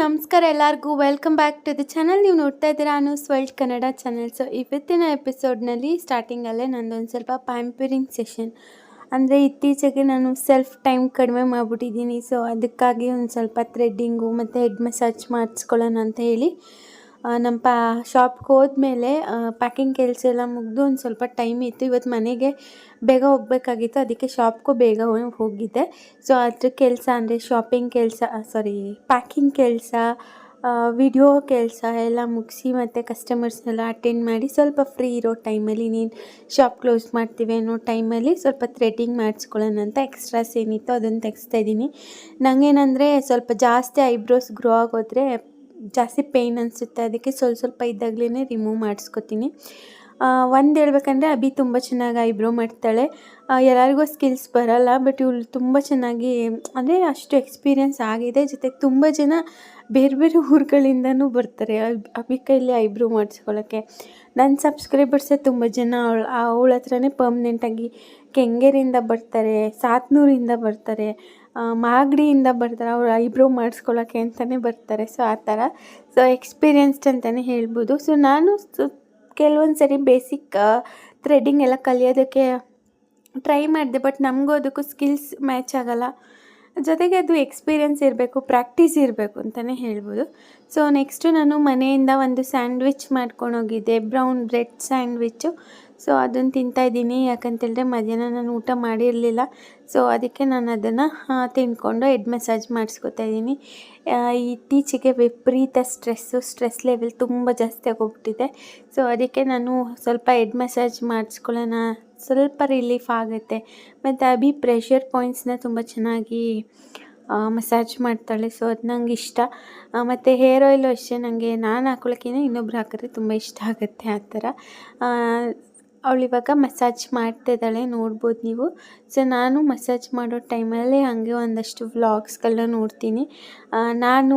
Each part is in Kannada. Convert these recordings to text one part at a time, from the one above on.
ನಮಸ್ಕಾರ ಎಲ್ಲರಿಗೂ. Welcome back to the channel ನೀವು ನೋಡ್ತಾ ಇದ್ದೀರಾ Anu's world Kannada channel so ಇವತ್ತಿನ ಎಪಿಸೋಡ್ನಲ್ಲಿ ಸ್ಟಾರ್ಟಿಂಗಲ್ಲೇ ನಂದೊಂದು ಸ್ವಲ್ಪ ಪ್ಯಾಂಪರಿಂಗ್ ಸೆಷನ್ ಅಂದರೆ ಇತ್ತೀಚೆಗೆ ನಾನು ಸೆಲ್ಫ್ ಟೈಮ್ ಕಡಿಮೆ ಮಾಡಿಬಿಟ್ಟಿದ್ದೀನಿ. ಸೊ ಅದಕ್ಕಾಗಿ ಒಂದು ಸ್ವಲ್ಪ ಥ್ರೆಡ್ಡಿಂಗು ಮತ್ತು ಹೆಡ್ ಮಸಾಜ್ ಮಾಡಿಸ್ಕೊಳ್ಳೋಣ ಅಂತ ಹೇಳಿ ನಮ್ಮ ಪ್ಯಾ ಶಾಪ್ಗೆ ಹೋದ್ಮೇಲೆ ಪ್ಯಾಕಿಂಗ್ ಕೆಲಸ ಎಲ್ಲ ಮುಗಿದು ಒಂದು ಸ್ವಲ್ಪ ಟೈಮ್ ಇತ್ತು. ಇವತ್ತು ಮನೆಗೆ ಬೇಗ ಹೋಗಬೇಕಾಗಿತ್ತು. ಅದಕ್ಕೆ ಶಾಪ್ಗೂ ಬೇಗ ಹೋಗಿದ್ದೆ. ಸೊ ಅದ್ರ ಕೆಲಸ ಅಂದರೆ ಶಾಪಿಂಗ್ ಕೆಲಸ ಸಾರಿ ಪ್ಯಾಕಿಂಗ್ ಕೆಲಸ ವಿಡಿಯೋ ಕೆಲಸ ಎಲ್ಲ ಮುಗಿಸಿ ಮತ್ತು ಕಸ್ಟಮರ್ಸ್ನೆಲ್ಲ ಅಟೆಂಡ್ ಮಾಡಿ ಸ್ವಲ್ಪ ಫ್ರೀ ಇರೋ ಟೈಮಲ್ಲಿ ನೀನು ಶಾಪ್ ಕ್ಲೋಸ್ ಮಾಡ್ತೀವಿ ಅನ್ನೋ ಟೈಮಲ್ಲಿ ಸ್ವಲ್ಪ ಥ್ರೆಡಿಂಗ್ ಮಾಡಿಸ್ಕೊಳ್ಳೋಣ ಅಂತ ಎಕ್ಸ್ಟ್ರಾಸ್ ಏನಿತ್ತು ಅದನ್ನು ತೆಗಿಸ್ತಾ ಇದ್ದೀನಿ. ನನಗೇನಂದರೆ ಸ್ವಲ್ಪ ಜಾಸ್ತಿ ಐಬ್ರೋಸ್ ಗ್ರೋ ಆಗೋದ್ರೆ ಜಾಸ್ತಿ ಪೇಯ್ನ್ ಅನಿಸುತ್ತೆ. ಅದಕ್ಕೆ ಸ್ವಲ್ಪ ಸ್ವಲ್ಪ ಇದ್ದಾಗಲೇ ರಿಮೂವ್ ಮಾಡಿಸ್ಕೊತೀನಿ. ಒಂದು ಹೇಳ್ಬೇಕಂದ್ರೆ ಅಭಿ ತುಂಬ ಚೆನ್ನಾಗಿ ಐಬ್ರೋ ಮಾಡ್ತಾಳೆ. ಎಲ್ಲರಿಗೂ ಸ್ಕಿಲ್ಸ್ ಬರಲ್ಲ ಬಟ್ ಇವಳು ತುಂಬ ಚೆನ್ನಾಗಿ, ಅಂದರೆ ಅಷ್ಟು ಎಕ್ಸ್ಪೀರಿಯನ್ಸ್ ಆಗಿದೆ. ಜೊತೆಗೆ ತುಂಬ ಜನ ಬೇರೆ ಬೇರೆ ಊರುಗಳಿಂದನೂ ಬರ್ತಾರೆ ಅಭಿ ಕೈಲಿ ಐಬ್ರೋ ಮಾಡಿಸ್ಕೊಳ್ಳೋಕ್ಕೆ ನನ್ನ ಸಬ್ಸ್ಕ್ರೈಬರ್ಸೇ ತುಂಬ ಜನ ಅವಳು ಅವಳ ಹತ್ರನೇ ಪರ್ಮ್ನೆಂಟಾಗಿ ಕೆಂಗೇರಿಯಿಂದ ಬರ್ತಾರೆ, ಸಾತ್ನೂರಿಂದ ಬರ್ತಾರೆ ಮಾಗಡಿಯಿಂದ ಬರ್ತಾರೆ, ಅವ್ರು ಐಬ್ರೋ ಮಾಡಿಸ್ಕೊಳ್ಳೋಕ್ಕೆ ಅಂತಲೇ ಬರ್ತಾರೆ. ಸೊ ಆ ಥರ. ಸೊ ಎಕ್ಸ್ಪೀರಿಯನ್ಸ್ಡ್ ಅಂತಲೇ ಹೇಳ್ಬೋದು. ಸೊ ನಾನು ಕೆಲವೊಂದು ಸರಿ ಬೇಸಿಕ್ ಥ್ರೆಡ್ಡಿಂಗ್ ಎಲ್ಲ ಕಲಿಯೋದಕ್ಕೆ ಟ್ರೈ ಮಾಡಿದೆ ಬಟ್ ನಮಗೂ ಅದಕ್ಕೂ ಸ್ಕಿಲ್ಸ್ ಮ್ಯಾಚ್ ಆಗಲ್ಲ. ಜೊತೆಗೆ ಅದು ಎಕ್ಸ್ಪೀರಿಯನ್ಸ್ ಇರಬೇಕು ಪ್ರಾಕ್ಟೀಸ್ ಇರಬೇಕು ಅಂತಲೇ ಹೇಳ್ಬೋದು. ಸೊ ನೆಕ್ಸ್ಟು ನಾನು ಮನೆಯಿಂದ ಒಂದು ಸ್ಯಾಂಡ್ವಿಚ್ ಮಾಡ್ಕೊಂಡು ಹೋಗಿದ್ದೆ ಬ್ರೌನ್ ಬ್ರೆಡ್ ಸ್ಯಾಂಡ್ವಿಚ್ಚು ಸೊ ಅದನ್ನು ತಿಂತಾಯಿದ್ದೀನಿ ಯಾಕಂತೇಳಿದ್ರೆ ಮಧ್ಯಾಹ್ನ ನಾನು ಊಟ ಮಾಡಿರಲಿಲ್ಲ. ಸೊ ಅದಕ್ಕೆ ನಾನು ಅದನ್ನು ತಿಂದ್ಕೊಂಡು ಹೆಡ್ ಮಸಾಜ್ ಮಾಡಿಸ್ಕೊತಾ ಇದ್ದೀನಿ. ಇತ್ತೀಚೆಗೆ ವಿಪರೀತ ಸ್ಟ್ರೆಸ್ಸು, ಸ್ಟ್ರೆಸ್ ಲೆವೆಲ್ ತುಂಬ ಜಾಸ್ತಿ ಆಗೋಗ್ಬಿಟ್ಟಿದೆ. ಸೊ ಅದಕ್ಕೆ ನಾನು ಸ್ವಲ್ಪ ಹೆಡ್ ಮಸಾಜ್ ಮಾಡಿಸ್ಕೊಳ್ಳೋಣ. ಸ್ವಲ್ಪ ರಿಲೀಫ್ ಆಗುತ್ತೆ. ಮತ್ತು ಅಭಿ ಪ್ರೆಷರ್ ಪಾಯಿಂಟ್ಸ್ನ ತುಂಬ ಚೆನ್ನಾಗಿ ಮಸಾಜ್ ಮಾಡ್ತಾಳೆ. ಸೊ ಅದು ನಂಗೆ ಇಷ್ಟ. ಮತ್ತು ಹೇರ್ ಆಯಿಲು ಅಷ್ಟೇ ನನಗೆ ನಾನು ಹಾಕೊಳ್ಳೋಕ್ಕಿಂತ ಇನ್ನೊಬ್ರು ಹಾಕಿದ್ರೆ ತುಂಬ ಇಷ್ಟ ಆಗುತ್ತೆ ಆ ಥರ. ಅವಳು ಇವಾಗ ಮಸಾಜ್ ಮಾಡ್ತಿದ್ದಾಳೆ, ನೋಡ್ಬೋದು ನೀವು. ಸೊ ನಾನು ಮಸಾಜ್ ಮಾಡೋ ಟೈಮಲ್ಲಿ ಹಾಗೆ ಒಂದಷ್ಟು ವ್ಲಾಗ್ಸ್ಗಳನ್ನ ನೋಡ್ತೀನಿ. ನಾನು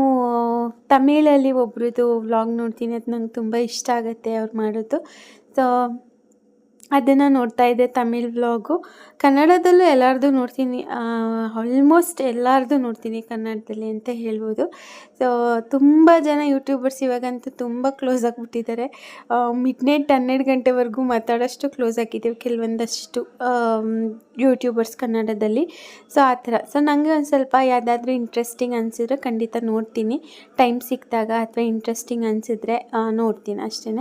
ತಮಿಳಲ್ಲಿ ಒಬ್ರದ್ದು ವ್ಲಾಗ್ ನೋಡ್ತೀನಿ, ಅದು ನಂಗೆ ತುಂಬ ಇಷ್ಟ ಆಗುತ್ತೆ ಅವ್ರು ಮಾಡೋದು. ಸೊ ಅದನ್ನು ನೋಡ್ತಾ ಇದ್ದೆ ತಮಿಳ್ ವ್ಲಾಗು ಕನ್ನಡದಲ್ಲೂ ಎಲ್ಲರದು ನೋಡ್ತೀನಿ ಆಲ್ಮೋಸ್ಟ್ ಎಲ್ಲರದು ನೋಡ್ತೀನಿ ಕನ್ನಡದಲ್ಲಿ ಅಂತ ಹೇಳ್ಬೋದು. ಸೊ ತುಂಬ ಜನ ಯೂಟ್ಯೂಬರ್ಸ್ ಇವಾಗಂತೂ ತುಂಬ ಕ್ಲೋಸ್ ಆಗಿಬಿಟ್ಟಿದ್ದಾರೆ. ಮಿಡ್ ನೈಟ್ ಹನ್ನೆರಡು ಗಂಟೆವರೆಗೂ ಮಾತಾಡೋಷ್ಟು ಕ್ಲೋಸ್ ಆಗಿದ್ದೀವಿ ಕೆಲವೊಂದಷ್ಟು ಯೂಟ್ಯೂಬರ್ಸ್ ಕನ್ನಡದಲ್ಲಿ. ಸೊ ಆ ಥರ. ಸೊ ನನಗೆ ಒಂದು ಸ್ವಲ್ಪ ಯಾವುದಾದ್ರೂ ಇಂಟ್ರೆಸ್ಟಿಂಗ್ ಅನಿಸಿದ್ರೆ ಖಂಡಿತ ನೋಡ್ತೀನಿ. ಟೈಮ್ ಸಿಕ್ಕಿದಾಗ ಅಥವಾ ಇಂಟ್ರೆಸ್ಟಿಂಗ್ ಅನಿಸಿದ್ರೆ ನೋಡ್ತೀನಿ ಅಷ್ಟೇ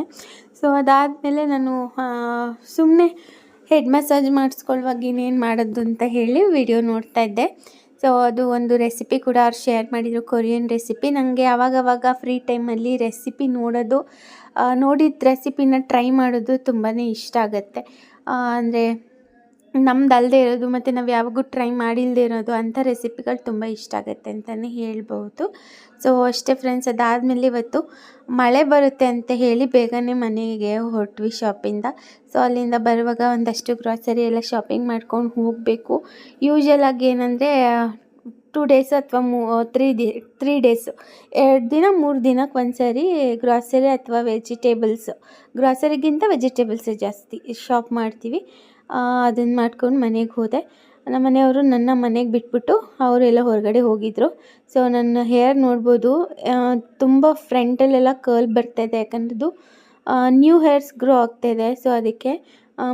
ಸೊ ಅದಾದಮೇಲೆ ನಾನು ಸುಮ್ಮನೆ ಹೆಡ್ ಮಸಾಜ್ ಮಾಡಿಸ್ಕೊಳ್ಳುವಾಗ ಇನ್ನೇನು ಮಾಡೋದು ಅಂತ ಹೇಳಿ ವಿಡಿಯೋ ನೋಡ್ತಾ ಇದ್ದೆ. ಸೊ ಅದು ಒಂದು ರೆಸಿಪಿ ಕೂಡ ಅವ್ರು ಶೇರ್ ಮಾಡಿದರು ಕೊರಿಯನ್ ರೆಸಿಪಿ ನನಗೆ ಆವಾಗವಾಗ ಫ್ರೀ ಟೈಮಲ್ಲಿ ರೆಸಿಪಿ ನೋಡೋದು ನೋಡಿದ ರೆಸಿಪಿನ ಟ್ರೈ ಮಾಡೋದು ತುಂಬಾ ಇಷ್ಟ ಆಗುತ್ತೆ. ಅಂದರೆ ನಮ್ದು ಅಲ್ಲದೆ ಇರೋದು, ಮತ್ತು ನಾವು ಯಾವಾಗೂ ಟ್ರೈ ಮಾಡಿಲ್ಲದೆ ಇರೋದು ಅಂಥ ರೆಸಿಪಿಗಳು ತುಂಬ ಇಷ್ಟ ಆಗುತ್ತೆ ಅಂತಲೇ ಹೇಳ್ಬೋದು. ಸೊ ಅಷ್ಟೇ ಫ್ರೆಂಡ್ಸ್ ಅದಾದಮೇಲೆ ಇವತ್ತು ಮಳೆ ಬರುತ್ತೆ ಅಂತ ಹೇಳಿ ಬೇಗನೆ ಮನೆಗೆ ಹೊರಟ್ವಿ ಶಾಪಿಂದ ಸೊ ಅಲ್ಲಿಂದ ಬರುವಾಗ ಒಂದಷ್ಟು ಗ್ರಾಸರಿ ಎಲ್ಲ ಶಾಪಿಂಗ್ ಮಾಡ್ಕೊಂಡು ಹೋಗಬೇಕು. ಯೂಶಲಾಗಿ ಏನಂದರೆ ಟೂ ಡೇಸ್ ಅಥವಾ ಮೂ ತ್ರೀ ಡಿ ತ್ರೀ ಡೇಸು ಎರಡು ದಿನ, ಮೂರು ದಿನಕ್ಕೆ ಒಂದು ಸಾರಿ ಗ್ರಾಸರಿ ಅಥವಾ ವೆಜಿಟೇಬಲ್ಸ್ ಗ್ರಾಸರಿಗಿಂತ ವೆಜಿಟೇಬಲ್ಸೇ ಜಾಸ್ತಿ ಶಾಪ್ ಮಾಡ್ತೀವಿ. ಅದನ್ನು ಮಾಡ್ಕೊಂಡು ಮನೆಗೆ ಹೋದೆ. ನಮ್ಮ ಮನೆಯವರು ನನ್ನ ಮನೆಗೆ ಬಿಟ್ಬಿಟ್ಟು ಅವರೆಲ್ಲ ಹೊರಗಡೆ ಹೋಗಿದ್ದರು ಸೊ ನನ್ನ ಹೇರ್ ನೋಡ್ಬೋದು ತುಂಬ ಫ್ರಂಟಲ್ಲೆಲ್ಲ ಕರ್ಲ್ ಬರ್ತಾಯಿದೆ ಯಾಕಂದ್ರದ್ದು ನ್ಯೂ ಹೇರ್ಸ್ ಗ್ರೋ ಆಗ್ತಾಯಿದೆ ಸೊ ಅದಕ್ಕೆ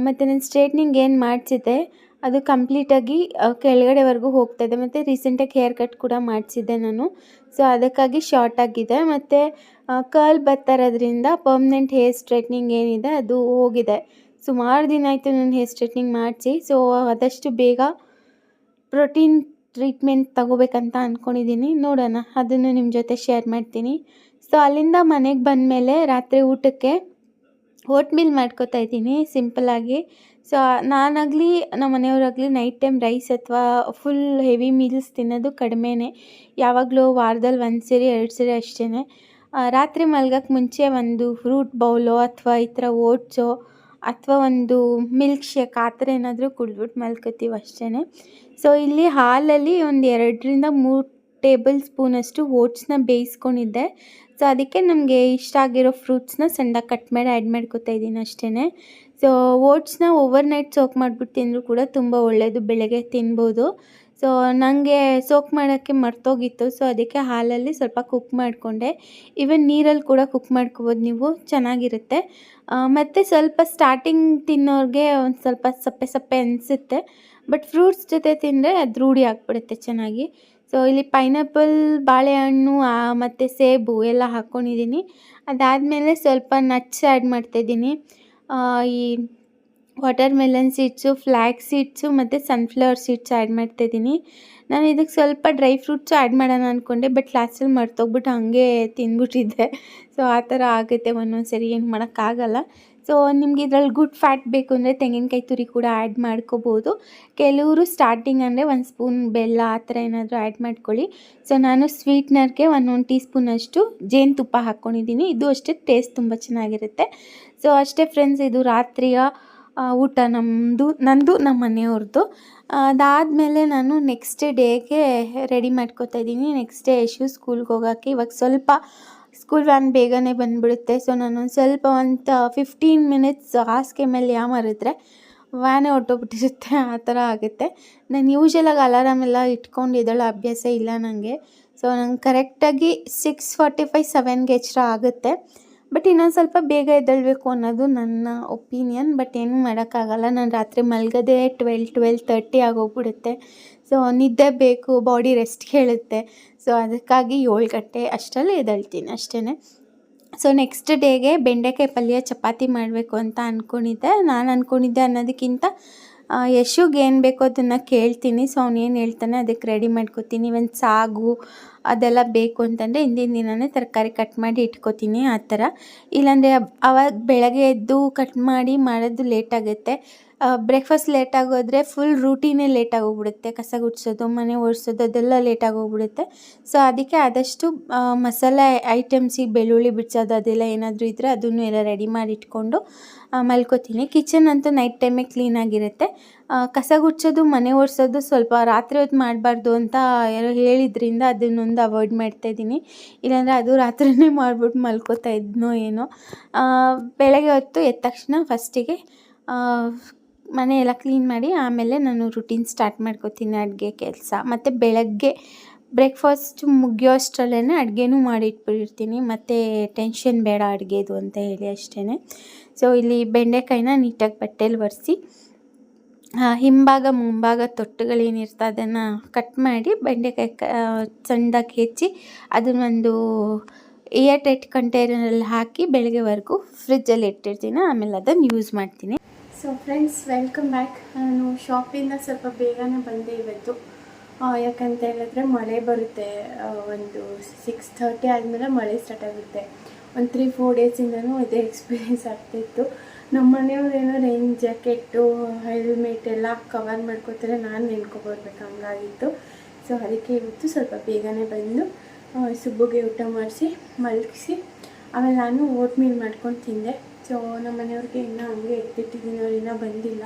ಮತ್ತು ನಾನು ಸ್ಟ್ರೇಟ್ನಿಂಗ್ ಏನು ಮಾಡಿಸಿದ್ದೆ, ಅದು ಕಂಪ್ಲೀಟಾಗಿ ಕೆಳಗಡೆವರೆಗೂ ಹೋಗ್ತಾಯಿದೆ ಮತ್ತು ರೀಸೆಂಟಾಗಿ ಹೇರ್ ಕಟ್ ಕೂಡ ಮಾಡಿಸಿದ್ದೆ ನಾನು. ಸೊ ಅದಕ್ಕಾಗಿ ಶಾರ್ಟ್ ಆಗಿದೆ. ಮತ್ತು ಕರ್ಲ್ ಬರ್ತಾ ಇರೋದ್ರಿಂದ ಪರ್ಮ್ನೆಂಟ್ ಹೇರ್ ಸ್ಟ್ರೇಟ್ನಿಂಗ್ ಏನಿದೆ, ಅದು ಹೋಗಿದೆ. ಸುಮಾರು ದಿನ ಆಯಿತು ನಾನು ಹೇರ್ ಸ್ಟ್ರೈಟ್ನಿಂಗ್ ಮಾಡಿಸಿ ಸೊ ಆದಷ್ಟು ಬೇಗ ಪ್ರೋಟೀನ್ ಟ್ರೀಟ್ಮೆಂಟ್ ತಗೋಬೇಕಂತ ಅಂದ್ಕೊಂಡಿದ್ದೀನಿ ನೋಡೋಣ, ಅದನ್ನು ನಿಮ್ಮ ಜೊತೆ ಶೇರ್ ಮಾಡ್ತೀನಿ. ಸೊ ಅಲ್ಲಿಂದ ಮನೆಗೆ ಬಂದಮೇಲೆ ರಾತ್ರಿ ಊಟಕ್ಕೆ ಓಟ್ ಮೀಲ್ ಮಾಡ್ಕೋತಾ ಇದ್ದೀನಿ ಸಿಂಪಲಾಗಿ ಸೊ ನಾನಾಗಲಿ, ನಮ್ಮ ಮನೆಯವರಾಗಲಿ ನೈಟ್ ಟೈಮ್ ರೈಸ್ ಅಥವಾ ಫುಲ್ ಹೆವಿ ಮೀಲ್ಸ್ ತಿನ್ನೋದು ಕಡಿಮೆನೇ. ಯಾವಾಗಲೂ ವಾರದಲ್ಲಿ ಒಂದು ಸರಿ, ಎರಡು ಸರಿ ಅಷ್ಟೇ ರಾತ್ರಿ ಮಲ್ಗಕ್ಕೆ ಮುಂಚೆ ಒಂದು ಫ್ರೂಟ್ ಬೌಲೋ ಅಥವಾ ಈ ಥರ ಓಟ್ಸೋ ಅಥವಾ ಒಂದು ಮಿಲ್ಕ್ ಶೇಕ್ ಆ ಥರ ಏನಾದರೂ ಕುಡಿದ್ಬಿಟ್ಟು ಮಲ್ಕೋತೀವಿ ಅಷ್ಟೇ ಸೊ ಇಲ್ಲಿ ಹಾಲಲ್ಲಿ ಒಂದು ಎರಡರಿಂದ ಮೂರು ಟೇಬಲ್ ಸ್ಪೂನಷ್ಟು ಓಟ್ಸ್ನ ಬೇಯಿಸ್ಕೊಂಡಿದ್ದೆ. ಸೊ ಅದಕ್ಕೆ ನಮಗೆ ಇಷ್ಟ ಆಗಿರೋ ಫ್ರೂಟ್ಸ್ನ ಸಣ್ಣ ಕಟ್ ಮಾಡಿ ಆ್ಯಡ್ ಮಾಡ್ಕೊತಾ ಇದ್ದೀನಿ ಅಷ್ಟೇ ಸೊ ಓಟ್ಸ್ನ ಓವರ್ ನೈಟ್ ಸೋಕ್ ಮಾಡಿಬಿಟ್ಟು ತಿಂದರೂ ಕೂಡ ತುಂಬ ಒಳ್ಳೆಯದು ಬೆಳಗ್ಗೆ ತಿನ್ಬೋದು. ಸೊ ನನಗೆ ಸೋಕ್ ಮಾಡೋಕ್ಕೆ ಮರ್ತೋಗಿತ್ತು. ಸೊ ಅದಕ್ಕೆ ಹಾಲಲ್ಲಿ ಸ್ವಲ್ಪ ಕುಕ್ ಮಾಡಿಕೊಂಡೆ. ಈವನ್ ನೀರಲ್ಲಿ ಕೂಡ ಕುಕ್ ಮಾಡ್ಕೋಬೋದು ನೀವು. ಚೆನ್ನಾಗಿರುತ್ತೆ. ಮತ್ತು ಸ್ವಲ್ಪ ಸ್ಟಾರ್ಟಿಂಗ್ ತಿನ್ನೋರಿಗೆ ಒಂದು ಸ್ವಲ್ಪ ಸಪ್ಪೆ ಸಪ್ಪೆ ಅನಿಸುತ್ತೆ. ಬಟ್ ಫ್ರೂಟ್ಸ್ ಜೊತೆ ತಿಂದರೆ ಅದು ರೂಢಿ ಆಗಿಬಿಡುತ್ತೆ ಚೆನ್ನಾಗಿ. ಸೊ ಇಲ್ಲಿ ಪೈನಾಪಲ್ ಬಾಳೆಹಣ್ಣು ಮತ್ತು ಸೇಬು ಎಲ್ಲ ಹಾಕ್ಕೊಂಡಿದ್ದೀನಿ ಅದಾದಮೇಲೆ ಸ್ವಲ್ಪ ನಟ್ಸ್ ಆ್ಯಡ್ ಮಾಡ್ತಾಯಿದ್ದೀನಿ ಈ watermelon seeds flax seeds ಮತ್ತು ಸನ್ಫ್ಲವರ್ ಸೀಡ್ಸ್ ಆ್ಯಡ್ ಮಾಡ್ತಾಯಿದ್ದೀನಿ ನಾನು ಇದಕ್ಕೆ ಸ್ವಲ್ಪ ಡ್ರೈ ಫ್ರೂಟ್ಸು ಆ್ಯಡ್ ಮಾಡೋಣ ಅಂದ್ಕೊಂಡೆ ಬಟ್ ಲಾಸ್ಟಲ್ಲಿ ಮರ್ತೋಗ್ಬಿಟ್ಟು ಹಾಗೆ ತಿಂದ್ಬಿಟ್ಟಿದ್ದೆ. ಸೊ ಆ ಥರ ಆಗುತ್ತೆ ಒಂದೊಂದು ಸರಿ ಏನು ಮಾಡೋಕ್ಕಾಗಲ್ಲ ಸೊ ನಿಮ್ಗೆ ಇದ್ರಲ್ಲಿ ಗುಡ್ ಫ್ಯಾಟ್ ಬೇಕು ಅಂದರೆ ತೆಂಗಿನಕಾಯಿ ತುರಿ ಕೂಡ ಆ್ಯಡ್ ಮಾಡ್ಕೋಬೋದು. ಕೆಲವರು ಸ್ಟಾರ್ಟಿಂಗ್ ಅಂದರೆ ಒಂದು ಸ್ಪೂನ್ ಬೆಲ್ಲ ಆ ಥರ ಏನಾದರೂ ಆ್ಯಡ್ ಮಾಡ್ಕೊಳ್ಳಿ. ಸೊ ನಾನು ಸ್ವೀಟ್ನರ್ಗೆ ಒಂದೊಂದು ಟೀ ಸ್ಪೂನಷ್ಟು ಜೇನುತುಪ್ಪ ಹಾಕ್ಕೊಂಡಿದ್ದೀನಿ ಇದು ಅಷ್ಟೇ ಟೇಸ್ಟ್ ತುಂಬ ಚೆನ್ನಾಗಿರುತ್ತೆ. ಸೊ ಅಷ್ಟೇ ಫ್ರೆಂಡ್ಸ್ ಇದು ರಾತ್ರಿಯ ಊಟ ನಮ್ಮದು ನಂದು ನಮ್ಮ ಮನೆಯವ್ರದ್ದು ಅದಾದಮೇಲೆ ನಾನು ನೆಕ್ಸ್ಟ್ ಡೇಗೆ ರೆಡಿ ಮಾಡ್ಕೋತಾ ಇದ್ದೀನಿ. ನೆಕ್ಸ್ಟ್ ಡೇ ಯಶು ಸ್ಕೂಲ್ಗೆ ಹೋಗೋಕ್ಕೆ ಇವಾಗ ಸ್ವಲ್ಪ ಸ್ಕೂಲ್ ವ್ಯಾನ್ ಬೇಗನೆ ಬಂದುಬಿಡುತ್ತೆ. ಸೊ ನಾನು ಒಂದು ಸ್ವಲ್ಪ ಒಂದು ಫಿಫ್ಟೀನ್ ಮಿನಿಟ್ಸ್ ಹಾಸಿಗೆ ಮೇಲೆ ಯಾಮರಿದ್ರೆ ವ್ಯಾನೇ ಹೊಟ್ಟೋಗ್ಬಿಟ್ಟಿರುತ್ತೆ ಆ ಥರ ಆಗುತ್ತೆ. ನಾನು ಯೂಶಲಾಗಿ ಅಲಾರಾಮ್ ಎಲ್ಲ ಇಟ್ಕೊಂಡಿದ್ದಾಳೆ ಅಭ್ಯಾಸ ಇಲ್ಲ ನನಗೆ ಸೊ ನಂಗೆ ಕರೆಕ್ಟಾಗಿ ಸಿಕ್ಸ್ ಫಾರ್ಟಿ ಫೈವ್ ಸೆವೆನ್ಗೆ ಎಚ್ಚರ ಆಗುತ್ತೆ. ಬಟ್ ಇನ್ನೊಂದು ಸ್ವಲ್ಪ ಬೇಗ ಎದ್ದೇಳಬೇಕು ಅನ್ನೋದು ನನ್ನ ಒಪಿನಿಯನ್. ಬಟ್ ಏನೂ ಮಾಡೋಕ್ಕಾಗಲ್ಲ. ನಾನು ರಾತ್ರಿ ಮಲಗದೆ ಟ್ವೆಲ್ ಟ್ವೆಲ್ ತರ್ಟಿ ಆಗೋಗ್ಬಿಡುತ್ತೆ. ಸೊ, ನಿದ್ದೆ ಬೇಕು, ಬಾಡಿ ರೆಸ್ಟ್ ಕೇಳುತ್ತೆ. ಸೊ, ಅದಕ್ಕಾಗಿ ಏಳು ಗಂಟೆ ಅಷ್ಟರಲ್ಲಿ ಎದ್ದೇಳ್ತೀನಿ ಅಷ್ಟೇ ಸೊ, ನೆಕ್ಸ್ಟ್ ಡೇಗೆ ಬೆಂಡೆಕಾಯಿ ಪಲ್ಯ ಚಪಾತಿ ಮಾಡಬೇಕು ಅಂತ ಅಂದ್ಕೊಂಡಿದ್ದೆ ನಾನು ಅಂದ್ಕೊಂಡಿದ್ದೆ ಅನ್ನೋದಕ್ಕಿಂತ ಯಶುಗೆ ಏನು ಬೇಕೋ ಅದನ್ನು ಕೇಳ್ತೀನಿ. ಸೊ, ಅವ್ನು ಏನು ಹೇಳ್ತಾನೆ ಅದಕ್ಕೆ ರೆಡಿ ಮಾಡ್ಕೊತೀನಿ. ಒಂದು ಸಾಗು ಅದೆಲ್ಲ ಬೇಕು ಅಂತಂದರೆ ಹಿಂದಿನ ದಿನವೇ ತರಕಾರಿ ಕಟ್ ಮಾಡಿ ಇಟ್ಕೋತೀನಿ ಆ ಥರ. ಇಲ್ಲಾಂದರೆ ಅವಾಗ ಬೆಳಗ್ಗೆ ಎದ್ದು ಕಟ್ ಮಾಡಿ ಮಾಡೋದು ಲೇಟ್ ಆಗುತ್ತೆ. ಬ್ರೇಕ್ಫಾಸ್ಟ್ ಲೇಟ್ ಆಗೋದ್ರೆ ಫುಲ್ ರೂಟೀನೇ ಲೇಟ್ ಆಗೋಗ್ಬಿಡುತ್ತೆ. ಕಸ ಗುಡಿಸೋದು, ಮನೆ ಒರೆಸೋದು, ಅದೆಲ್ಲ ಲೇಟ್ ಆಗೋಗ್ಬಿಡುತ್ತೆ. ಸೊ ಅದಕ್ಕೆ ಆದಷ್ಟು ಮಸಾಲೆ ಐಟಮ್ಸಿಗೆ ಬೆಳ್ಳುಳ್ಳಿ ಬಿಡ್ಸೋದು, ಅದೆಲ್ಲ ಏನಾದರೂ ಇದ್ದರೆ ಅದನ್ನು ಎಲ್ಲ ರೆಡಿ ಮಾಡಿ ಇಟ್ಕೊಂಡು ಮಲ್ಕೋತೀನಿ. ಕಿಚನ್ ಅಂತೂ ನೈಟ್ ಟೈಮೇ ಕ್ಲೀನಾಗಿರುತ್ತೆ ಕಸ ಗುಡ್ಸೋದು, ಮನೆ ಒರೆಸೋದು ಸ್ವಲ್ಪ ರಾತ್ರಿ ಹೊತ್ತು ಮಾಡಬಾರ್ದು ಅಂತ ಯಾರೋ ಹೇಳಿದ್ರಿಂದ ಅದನ್ನೊಂದು ಅವಾಯ್ಡ್ ಮಾಡ್ತಾಯಿದ್ದೀನಿ ಇಲ್ಲಾಂದರೆ ಅದು ರಾತ್ರಿನೇ ಮಾಡಿಬಿಟ್ಟು ಮಲ್ಕೋತಾ ಇದ್ನೋ ಏನೋ. ಬೆಳಗ್ಗೆ ಹೊತ್ತು ಎದ್ದ ತಕ್ಷಣ ಫಸ್ಟಿಗೆ ಮನೆ ಎಲ್ಲ ಕ್ಲೀನ್ ಮಾಡಿ ಆಮೇಲೆ ನಾನು ರುಟೀನ್ ಸ್ಟಾರ್ಟ್ ಮಾಡ್ಕೋತೀನಿ ಅಡುಗೆ ಕೆಲಸ. ಮತ್ತು ಬೆಳಗ್ಗೆ ಬ್ರೇಕ್ಫಾಸ್ಟ್ ಮುಗಿಯೋ ಅಷ್ಟರಲ್ಲೇ ಅಡುಗೆನೂ ಮಾಡಿಟ್ಬಿಟ್ಟಿರ್ತೀನಿ. ಮತ್ತು ಟೆನ್ಷನ್ ಬೇಡ ಅಡುಗೆದು ಅಂತ ಹೇಳಿ ಅಷ್ಟೇ ಸೊ ಇಲ್ಲಿ ಬೆಂಡೆಕಾಯಿನ ನೀಟಾಗಿ ಬಟ್ಟೆಲಿ ಒರೆಸಿ ಹಿಂಭಾಗ ಮುಂಭಾಗ ತೊಟ್ಟುಗಳೇನಿರ್ತದೆ ಅದನ್ನು ಕಟ್ ಮಾಡಿ ಬೆಂಡೆಕಾಯಿ ಕ ಸಣ್ಣದಾಗಿ ಹೆಚ್ಚಿ ಅದನ್ನೊಂದು ಏರ್ ಟೈಟ್ ಕಂಟೈನರಲ್ಲಿ ಹಾಕಿ ಬೆಳಗ್ಗೆವರೆಗೂ ಫ್ರಿಜ್ಜಲ್ಲಿ ಇಟ್ಟಿರ್ತೀನಿ. ಆಮೇಲೆ ಅದನ್ನು ಯೂಸ್ ಮಾಡ್ತೀನಿ. ಸೊ ಫ್ರೆಂಡ್ಸ್ ವೆಲ್ಕಮ್ ಬ್ಯಾಕ್ ನಾನು ಶಾಪಿಂದ ಸ್ವಲ್ಪ ಬೇಗನೆ ಬಂದೆ ಇವತ್ತು. ಯಾಕಂತ ಹೇಳಿದ್ರೆ ಮಳೆ ಬರುತ್ತೆ. ಒಂದು ಸಿಕ್ಸ್ ಥರ್ಟಿ ಆದಮೇಲೆ ಮಳೆ ಸ್ಟಾರ್ಟ್ ಆಗುತ್ತೆ. ಒಂದು ತ್ರೀ ಫೋರ್ ಡೇಸಿಂದನೂ ಇದೇ ಎಕ್ಸ್ಪೀರಿಯೆನ್ಸ್ ಆಗ್ತಿತ್ತು ನಮ್ಮ ಮನೆಯವ್ರೇನೋ ರೈನ್ ಜಾಕೆಟ್ಟು ಹೆಲ್ಮೆಟ್ ಎಲ್ಲ ಕವರ್ ಮಾಡ್ಕೋತಾರೆ. ನಾನು ನೆನ್ಕೊಬರ್ಬೇಕು ಹಂಗಾಗಿತ್ತು. ಸೊ ಅದಕ್ಕೆ ಇವತ್ತು ಸ್ವಲ್ಪ ಬೇಗನೆ ಬಂದು ಸುಬ್ಬುಗೆ ಊಟ ಮಾಡಿಸಿ, ಮಲಗಿಸಿ, ಆಮೇಲೆ ನಾನು ಓಟ್ ಮೀಲ್ ಮಾಡ್ಕೊಂಡು ತಿಂದೆ. ಸೊ ನಮ್ಮ ಮನೆಯವ್ರಿಗೆ ಇನ್ನೂ ಹಂಗೆ ಎತ್ತಿಟ್ಟಿದ್ದೀನಿ ಅವ್ರು ಇನ್ನೂ ಬಂದಿಲ್ಲ.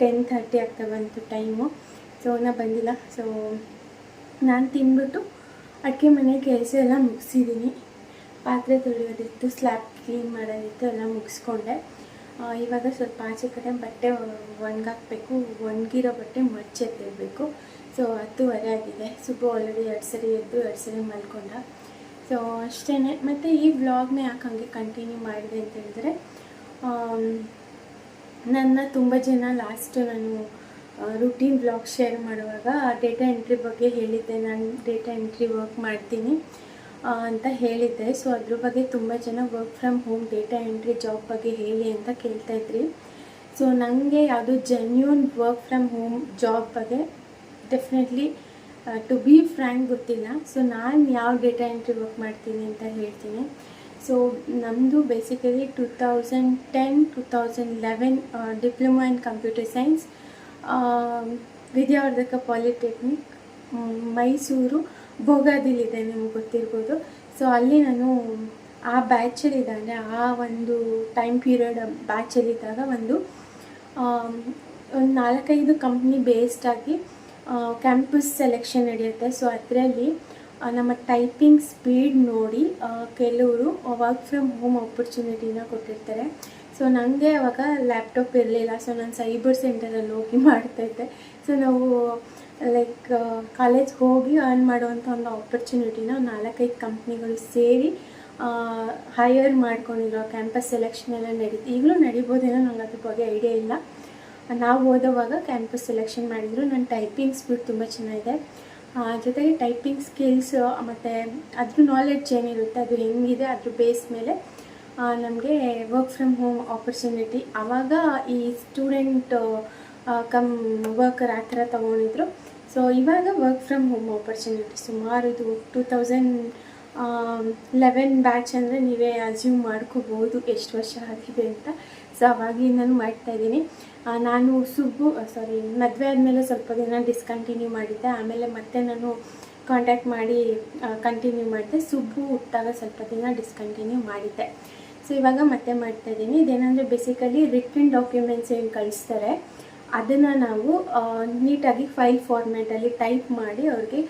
ಟೆನ್ ಥರ್ಟಿ ಆಗ್ತಾ ಬಂತು ಟೈಮು ಸೊ ಇನ್ನೂ ಬಂದಿಲ್ಲ. ಸೊ ನಾನು ತಿಂದ್ಬಿಟ್ಟು ಅಡಿಕೆ ಮನೆ ಕೆಲಸ ಎಲ್ಲ ಮುಗಿಸಿದ್ದೀನಿ. ಪಾತ್ರೆ ತೊಳೆಯೋದಿತ್ತು ಸ್ಲ್ಯಾಬ್ ಕ್ಲೀನ್ ಮಾಡೋದಿತ್ತು, ಎಲ್ಲ ಮುಗಿಸ್ಕೊಂಡೆ. ಇವಾಗ ಸ್ವಲ್ಪ ಆಚೆ ಕಡೆ ಬಟ್ಟೆ ಒಣಗಾಕಬೇಕು. ಒಣಗಿರೋ ಬಟ್ಟೆ ಮಡ್ಚೆತ್ತಿರಬೇಕು ಸೊ ಹತ್ತುವರೆ ಆಗಿದೆ. ಸುಬ್ಬು ಆಲ್ರೆಡಿ ಎರಡು ಸರಿ ಎದ್ದು, ಎರಡು ಸರಿ ಮಲ್ಕೊಂಡ. ಸೊ ಅಷ್ಟೇ ಮತ್ತು ಈ ವ್ಲಾಗ್ನ ಯಾಕೆ ಹಂಗೆ ಕಂಟಿನ್ಯೂ ಮಾಡಿದೆ ಅಂತ ಹೇಳಿದ್ರೆ ನನ್ನ ತುಂಬ ಜನ ಲಾಸ್ಟ್ ನಾನು ರುಟೀನ್ ಬ್ಲಾಗ್ ಶೇರ್ ಮಾಡುವಾಗ ಡೇಟಾ ಎಂಟ್ರಿ ಬಗ್ಗೆ ಹೇಳಿದ್ದೆ. ನಾನು ಡೇಟಾ ಎಂಟ್ರಿ ವರ್ಕ್ ಮಾಡ್ತೀನಿ ಅಂತ ಹೇಳಿದ್ದೆ. ಸೊ ಅದ್ರ ಬಗ್ಗೆ ತುಂಬ ಜನ work from home data entry job ಬಗ್ಗೆ ಹೇಳಿ ಅಂತ ಕೇಳ್ತಾ ಇದ್ರಿ. ಸೊ ನನಗೆ ಯಾವುದು genuine work from home job ಬಗ್ಗೆ ಡೆಫಿನೆಟ್ಲಿ ಟು ಬಿ ಫ್ರ್ಯಾಂಕ್ ಗೊತ್ತಿಲ್ಲ. ಸೊ ನಾನು ಯಾವ ಡೇಟಾ ಎಂಟ್ರಿ ವರ್ಕ್ ಮಾಡ್ತೀನಿ ಅಂತ ಹೇಳ್ತೀನಿ. ಸೊ ನಮ್ಮದು basically two thousand ten two thousand eleven diploma in computer science Vidyavardhaka polytechnic Mysuru, ಭೋಗಾದಿಲಿದೆ ನಿಮ್ಗೆ ಗೊತ್ತಿರ್ಬೋದು. ಸೊ ಅಲ್ಲಿ ನಾನು ಆ ಬ್ಯಾಚಲ್ಲಿದ್ದಾನೆ ಆ ಒಂದು ಟೈಮ್ ಪೀರಿಯಡ್ ಬ್ಯಾಚಲ್ಲಿದ್ದಾಗ ಒಂದು ಒಂದು ನಾಲ್ಕೈದು ಕಂಪ್ನಿ ಬೇಸ್ಡ್ ಆಗಿ ಕ್ಯಾಂಪಸ್ ಸೆಲೆಕ್ಷನ್ ನಡೆಯುತ್ತೆ. ಸೊ ಅದರಲ್ಲಿ ನಮ್ಮ ಟೈಪಿಂಗ್ ಸ್ಪೀಡ್ ನೋಡಿ ಕೆಲವರು ವರ್ಕ್ ಫ್ರಮ್ ಹೋಮ್ ಆಪರ್ಚುನಿಟಿನ ಕೊಟ್ಟಿರ್ತಾರೆ. ಸೊ ನನಗೆ ಅವಾಗ ಲ್ಯಾಪ್ಟಾಪ್ ಇರಲಿಲ್ಲ. ಸೊ ನಾನು ಸೈಬರ್ ಸೆಂಟರಲ್ಲಿ ಹೋಗಿ ಮಾಡ್ತಾಯಿದ್ದೆ ಸೊ ನಾವು ಲೈಕ್ ಕಾಲೇಜ್ ಹೋಗಿ ಅರ್ನ್ ಮಾಡುವಂಥ ಒಂದು ಆಪರ್ಚುನಿಟಿನ ನಾಲ್ಕೈದು ಕಂಪ್ನಿಗಳು ಸೇರಿ ಹೈಯರ್ ಮಾಡ್ಕೊಂಡಿರೋ ಕ್ಯಾಂಪಸ್ ಸೆಲೆಕ್ಷನ್ ಎಲ್ಲ ನಡೀತು. ಈಗಲೂ ನಡಿಬೋದೇನೋ ನಂಗೆ ಅದ್ರ ಬಗ್ಗೆ ಐಡಿಯಾ ಇಲ್ಲ. ನಾವು ಓದೋವಾಗ ಕ್ಯಾಂಪಸ್ ಸೆಲೆಕ್ಷನ್ ಮಾಡಿದ್ರು. ನನ್ನ ಟೈಪಿಂಗ್ ಸ್ಪೀಡ್ ತುಂಬ ಚೆನ್ನಾಗಿದೆ. ಜೊತೆಗೆ ಟೈಪಿಂಗ್ ಸ್ಕಿಲ್ಸ್ ಮತ್ತು ಅದ್ರ ನಾಲೆಡ್ಜ್ ಏನಿರುತ್ತೆ, ಅದು ಹೆಂಗಿದೆ, ಅದ್ರ ಬೇಸ್ ಮೇಲೆ ನಮಗೆ ವರ್ಕ್ ಫ್ರಮ್ ಹೋಮ್ ಆಪರ್ಚುನಿಟಿ ಆವಾಗ ಈ ಸ್ಟೂಡೆಂಟ್ ಕಮ್ ವರ್ಕರ್ ಆ ಥರ ತೊಗೊಂಡಿದ್ರು. ಸೊ ಇವಾಗ ವರ್ಕ್ ಫ್ರಮ್ ಹೋಮ್ ಆಪರ್ಚುನಿಟಿ ಸುಮಾರು ಇದು ಟೂ ತೌಸಂಡ್ ಲೆವೆನ್ ಬ್ಯಾಚ್ ಅಂದರೆ ನೀವೇ ಅಸ್ಯೂಮ್ ಮಾಡ್ಕೋಬೋದು ಎಷ್ಟು ವರ್ಷ ಆಗಿದೆ ಅಂತ. ಸೊ ಮಾಡ್ತಾ ಮಾಡ್ತಾಯಿದ್ದೀನಿ ನಾನು ಸುಬ್ಬು ಸಾರಿ ಮದುವೆ ಆದಮೇಲೆ ಸ್ವಲ್ಪ ದಿನ ಡಿಸ್ಕಂಟಿನ್ಯೂ ಮಾಡಿದ್ದೆ. ಆಮೇಲೆ ಮತ್ತೆ ನಾನು ಕಾಂಟ್ಯಾಕ್ಟ್ ಮಾಡಿ ಕಂಟಿನ್ಯೂ ಮಾಡಿದೆ. ಸುಬ್ಬು ಹುಟ್ಟಾಗ ಸ್ವಲ್ಪ ದಿನ ಡಿಸ್ಕಂಟಿನ್ಯೂ ಮಾಡಿದ್ದೆ. ಸೊ ಇವಾಗ ಮತ್ತೆ ಮಾಡ್ತಾ ಇದ್ದೀನಿ. ಇದೇನಂದರೆ ಬೇಸಿಕಲಿ ರಿಟರ್ನ್ ಡಾಕ್ಯುಮೆಂಟ್ಸ್ ಏನು ಕಳಿಸ್ತಾರೆ, ಅದನ್ನು ನಾವು ನೀಟಾಗಿ ಫೈಲ್ ಫಾರ್ಮ್ಯಾಟಲ್ಲಿ ಟೈಪ್ ಮಾಡಿ ಅವ್ರಿಗೆ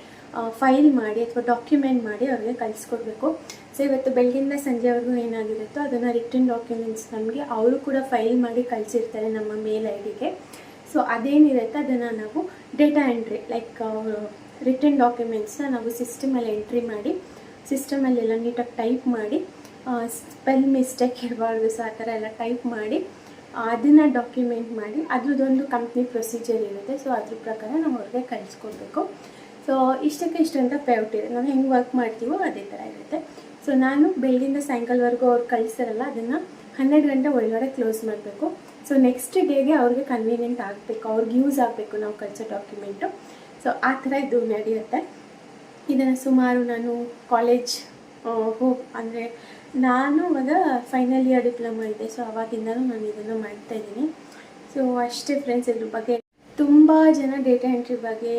ಫೈಲ್ ಮಾಡಿ ಅಥವಾ ಡಾಕ್ಯುಮೆಂಟ್ ಮಾಡಿ ಅವ್ರಿಗೆ ಕಳಿಸ್ಕೊಡ್ಬೇಕು. ಸೊ ಇವತ್ತು ಬೆಳಗಿಂದ ಸಂಜೆವರೆಗೂ ಏನಾಗಿರುತ್ತೋ ಅದನ್ನು ರಿಟರ್ನ್ ಡಾಕ್ಯುಮೆಂಟ್ಸ್ ನಮಗೆ ಅವರು ಕೂಡ ಫೈಲ್ ಮಾಡಿ ಕಳಿಸಿರ್ತಾರೆ ನಮ್ಮ ಮೇಲ್ ಐ ಡಿಗೆ ಸೊ ಅದೇನಿರುತ್ತೆ ಅದನ್ನು ನಾವು ಡೇಟಾ ಎಂಟ್ರಿ ಲೈಕ್ ರಿಟರ್ನ್ ಡಾಕ್ಯುಮೆಂಟ್ಸ್ನ ನಾವು ಸಿಸ್ಟಮಲ್ಲಿ ಎಂಟ್ರಿ ಮಾಡಿ ಸಿಸ್ಟಮಲ್ಲೆಲ್ಲ ನೀಟಾಗಿ ಟೈಪ್ ಮಾಡಿ ಸ್ಪೆಲ್ ಮಿಸ್ಟೇಕ್ ಇರಬಾರ್ದು ಸೊ, ಆ ಥರ ಎಲ್ಲ ಟೈಪ್ ಮಾಡಿ, ಅದನ್ನು ಡಾಕ್ಯುಮೆಂಟ್ ಮಾಡಿ, ಅದ್ರದ್ದೊಂದು ಕಂಪ್ನಿ ಪ್ರೊಸೀಜರ್ ಇರುತ್ತೆ. ಸೊ ಅದ್ರ ಪ್ರಕಾರ ನಾವು ಅವ್ರಿಗೆ ಕಳಿಸ್ಕೊಡ್ಬೇಕು. ಸೊ ಇಷ್ಟಕ್ಕೆ ಇಷ್ಟು ಅಂತ ಪೇಔಟ್ ಇದೆ. ನಾವು ಹೆಂಗೆ ವರ್ಕ್ ಮಾಡ್ತೀವೋ ಅದೇ ಥರ ಇರುತ್ತೆ. ಸೊ ನಾನು ಬೆಳಗಿಂದ ಸಾಯಂಕಾಲವರೆಗೂ ಅವ್ರು ಕಳಿಸ್ತಾರಲ್ಲ ಅದನ್ನು ಹನ್ನೆರಡು ಗಂಟೆ ಒಳಗಡೆ ಕ್ಲೋಸ್ ಮಾಡಬೇಕು. ಸೊ ನೆಕ್ಸ್ಟ್ ಡೇಗೆ ಅವ್ರಿಗೆ ಕನ್ವೀನಿಯೆಂಟ್ ಆಗಬೇಕು, ಅವ್ರಿಗೆ ಯೂಸ್ ಆಗಬೇಕು ನಾವು ಕಳಿಸೋ ಡಾಕ್ಯುಮೆಂಟು ಸೊ ಆ ಥರ ಇದು ನಡೆಯುತ್ತೆ. ಇದನ್ನು ಸುಮಾರು ನಾನು ಕಾಲೇಜ್ ಹೋಗ್ ಅಂದರೆ ನಾನು ಅದ ಫೈನಲ್ ಇಯರ್ ಡಿಪ್ಲೊಮಾ ಇದೆ. ಸೊ ಅವಾಗಿಂದನೂ ನಾನು ಇದನ್ನು ಮಾಡ್ತಾ ಇದ್ದೀನಿ. ಸೊ ಅಷ್ಟೇ ಫ್ರೆಂಡ್ಸ್ ಇದ್ರ ಬಗ್ಗೆ ತುಂಬ ಜನ ಡೇಟಾ ಎಂಟ್ರಿ ಬಗ್ಗೆ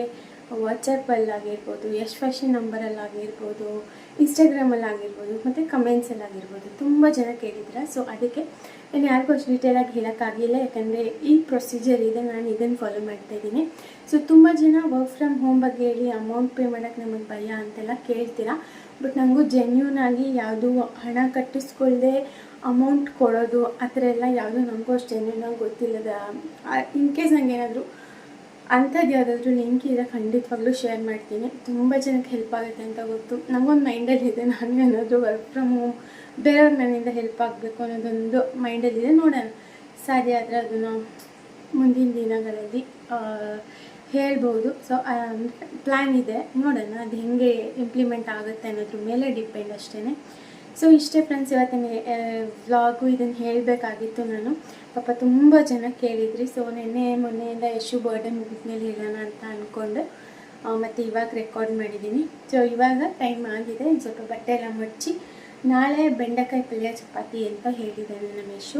ವಾಟ್ಸಪ್ಪಲ್ಲಿ ಆಗಿರ್ಬೋದು ಯಶ್ ಫ್ಯಾಷನ್ ನಂಬರಲ್ಲಿ ಆಗಿರ್ಬೋದು ಇನ್ಸ್ಟಾಗ್ರಾಮಲ್ಲಿ ಆಗಿರ್ಬೋದು, ಮತ್ತು ಕಮೆಂಟ್ಸಲ್ಲಿ ಆಗಿರ್ಬೋದು, ತುಂಬ ಜನ ಕೇಳಿದ್ರೆ. ಸೊ ಅದಕ್ಕೆ ನಾನು ಯಾರಿಗೂ ಅಷ್ಟು ಡೀಟೇಲಾಗಿ ಹೇಳೋಕ್ಕಾಗಿಲ್ಲ ಯಾಕಂದರೆ ಈ ಪ್ರೊಸೀಜರ್ ಇದೆ, ನಾನು ಇದನ್ನು ಫಾಲೋ ಮಾಡ್ತಾ ಇದ್ದೀನಿ. ಸೊ ತುಂಬ ಜನ ವರ್ಕ್ ಫ್ರಮ್ ಹೋಮ್ ಬಗ್ಗೆ ಹೇಳಿ ಅಮೌಂಟ್ ಪೇ ಮಾಡೋಕ್ಕೆ ನಮಗೆ ಭಯ ಅಂತೆಲ್ಲ ಕೇಳ್ತೀರಾ? ಬಟ್ ನನಗೂ ಜೆನ್ಯೂನ್ ಆಗಿ ಯಾವುದು ಹಣ ಕಟ್ಟಿಸ್ಕೊಳ್ಳದೆ ಅಮೌಂಟ್ ಕೊಡೋದು, ಆ ಥರ ಎಲ್ಲ ಯಾವುದೂ ನನಗೂ ಅಷ್ಟು ಜೆನ್ಯೂನಾಗಿ ಗೊತ್ತಿಲ್ಲದ ಇನ್ ಕೇಸ್ ನಂಗೆ ಏನಾದರೂ ಅಂಥದ್ದು ಯಾವುದಾದ್ರೂ ಲಿಂಕ್ ಇದ್ರೆ ಖಂಡಿತವಾಗ್ಲೂ ಶೇರ್ ಮಾಡ್ತೀನಿ. ತುಂಬ ಜನಕ್ಕೆ ಹೆಲ್ಪ್ ಆಗುತ್ತೆ ಅಂತ ಗೊತ್ತು. ನನಗೊಂದು ಮೈಂಡಲ್ಲಿ ಇದೆ, ನಾನು ಏನಾದರೂ ವರ್ಕ್ ಫ್ರಮ್ ಹೋಮ್ ಬೇರೆಯವ್ರ ಮನೆಯಿಂದ ಹೆಲ್ಪ್ ಆಗಬೇಕು ಅನ್ನೋದೊಂದು ಮೈಂಡಲ್ಲಿದೆ ನೋಡೋಣ. ಸರಿ, ಆದರೆ ಅದನ್ನು ಮುಂದಿನ ದಿನಗಳಲ್ಲಿ ಹೇಳ್ಬೋದು. ಸೊ ಪ್ಲ್ಯಾನ್ ಇದೆ. ನೋಡೋಣ, ಅದು ಹೆಂಗೆ ಇಂಪ್ಲಿಮೆಂಟ್ ಆಗುತ್ತೆ ಅನ್ನೋದ್ರ ಮೇಲೆ ಡಿಪೆಂಡ್ ಅಷ್ಟೇ ಸೊ ಇಷ್ಟೇ ಫ್ರೆಂಡ್ಸ್ ಇವತ್ತಿನ ವ್ಲಾಗು ಇದನ್ನು ಹೇಳಬೇಕಾಗಿತ್ತು ನಾನು. ಪಾಪ ತುಂಬ ಜನ ಕೇಳಿದ್ರಿ. ಸೊ ನಿನ್ನೆ, ಮೊನ್ನೆಯಿಂದ ಯಶು ಬರ್ಡೇ ಮುಗಿದ್ಮೇಲೆ ಹೇಳೋಣ ಅಂತ ಅಂದ್ಕೊಂಡು ಮತ್ತು ಇವಾಗ ರೆಕಾರ್ಡ್ ಮಾಡಿದ್ದೀನಿ. ಸೊ ಇವಾಗ ಟೈಮ್ ಆಗಿದೆ. ಸ್ವಲ್ಪ ಬಟ್ಟೆ ಎಲ್ಲ ಮಡಚಿ ನಾಳೆ ಬೆಂಡೆಕಾಯಿ ಪಲ್ಯ ಚಪಾತಿ ಅಂತ ಹೇಳಿದ್ದಾನೆ ನಮ್ಮ ಯಶು.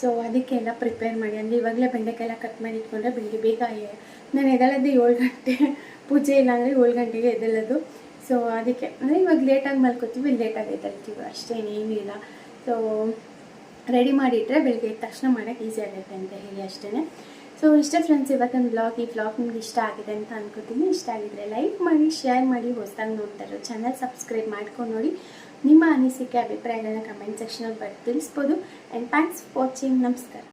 ಸೊ ಅದಕ್ಕೆಲ್ಲ ಪ್ರಿಪೇರ್ ಮಾಡಿ. ಅಂದರೆ ಇವಾಗಲೇ ಬೆಂಡೆಕಾಯಿ ಎಲ್ಲ ಕಟ್ ಮಾಡಿ ಇಟ್ಕೊಂಡ್ರೆ ಬೆಳಿಗ್ಗೆ ಬೇಗ ನಾನು ಎದಳದ್ದು ಏಳು ಗಂಟೆ ಪೂಜೆ ಇಲ್ಲ ಅಂದರೆ ಏಳು ಗಂಟೆಗೆ ಎದ್ದೇಳೋದು ಸೊ ಅದಕ್ಕೆ, ಅಂದರೆ ಇವಾಗ ಲೇಟಾಗಿ ಮಲ್ಕೋತೀವಿ ಲೇಟಾಗಿ ಎದ್ದೇಳ್ತೀವಿ ಅಷ್ಟೇನೇನಿಲ್ಲ ಸೊ ರೆಡಿ ಮಾಡಿಟ್ಟರೆ ಬೆಳಿಗ್ಗೆ ಎದ್ದ ತಕ್ಷಣ ಮಾಡೋಕ್ಕೆ ಈಸಿ ಆಗುತ್ತೆ ಅಂತ ಹೇಳಿ ಅಷ್ಟೇ ಸೊ ಇಷ್ಟೇ ಫ್ರೆಂಡ್ಸ್ ಇವತ್ತಿನ ಬ್ಲಾಗ್ ಈ ಬ್ಲಾಗ್ ನಿಮ್ಗೆ ಇಷ್ಟ ಆಗಿದೆ ಅಂತ ಅನ್ಕೋತೀನಿ. ಇಷ್ಟ ಆಗಿದ್ರೆ ಲೈಕ್ ಮಾಡಿ ಶೇರ್ ಮಾಡಿ, ಹೊಸದಾಗಿ ನೋಡ್ತಾರೆ ಚಾನಲ್ ಸಬ್ಸ್ಕ್ರೈಬ್ ಮಾಡ್ಕೊಂಡು ನೋಡಿ. ನಿಮ್ಮ ಅನಿಸಿಕೆ ಅಭಿಪ್ರಾಯಗಳನ್ನ ಕಮೆಂಟ್ ಸೆಕ್ಷನಲ್ಲಿ ಬರೆದು ತಿಳಿಸ್ಬೋದು. ಆ್ಯಂಡ್ ಥ್ಯಾಂಕ್ಸ್ ಫಾರ್ ವಾಚಿಂಗ್ ನಮಸ್ಕಾರ.